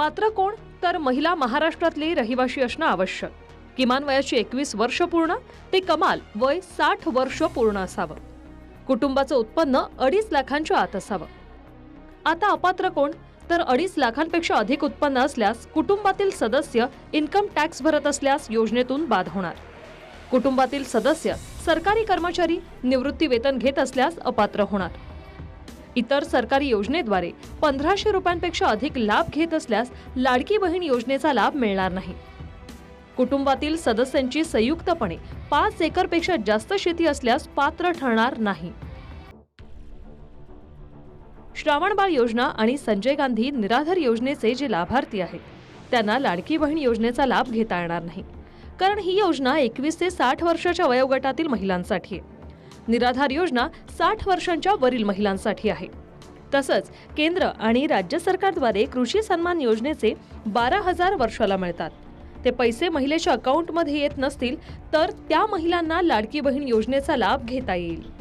पात्र कोण? तर महिला महाराष्ट्रातली रहिवाशी असणं आवश्यक. किमान वयाची एकवीस वर्ष पूर्ण ते कमाल वय साठ वर्ष पूर्ण असावं. कुटुंबाचं उत्पन्न अडीच लाखांच्या आत असावं. आता अपात्र कोण? तर अडीच लाखांपेक्षा अधिक उत्पन्न असल्यास कुटुंबातील सदस्य इन्कम टॅक्स भरत असल्यास योजनेतून बाद होणार. कुटुंबातील सदस्य सरकारी कर्मचारी निवृत्ती वेतन घेत असल्यास अपात्र होणार. इतर सरकारी योजनेद्वारे पंधराशे रुपयांपेक्षा अधिक लाभ घेत असल्यास लाडकी बहीण योजनेचा लाभ मिळणार नाही. कुटुंबातील सदस्यांची संयुक्तपणे पाच एकरपेक्षा जास्त शेती असल्यास पात्र ठरणार नाही. श्रावणबाळ योजना आणि संजय गांधी निराधार योजनेचे जे लाभार्थी आहेत त्यांना लाडकी बहीण योजनेचा लाभ घेता येणार नाही. कारण ही योजना एकवीस ते साठ वर्षाच्या वयोगटातील महिलांसाठी आहे. निराधार योजना साठ वर्षांच्या वरील महिलांसाठी आहे. तसंच केंद्र आणि राज्य सरकारद्वारे कृषी सन्मान योजनेचे बारा हजार वर्षाला मिळतात. ते पैसे महिलेच्या अकाउंटमध्ये येत नसतील तर त्या महिलांना लाडकी बहीण योजनेचा लाभ घेता येईल.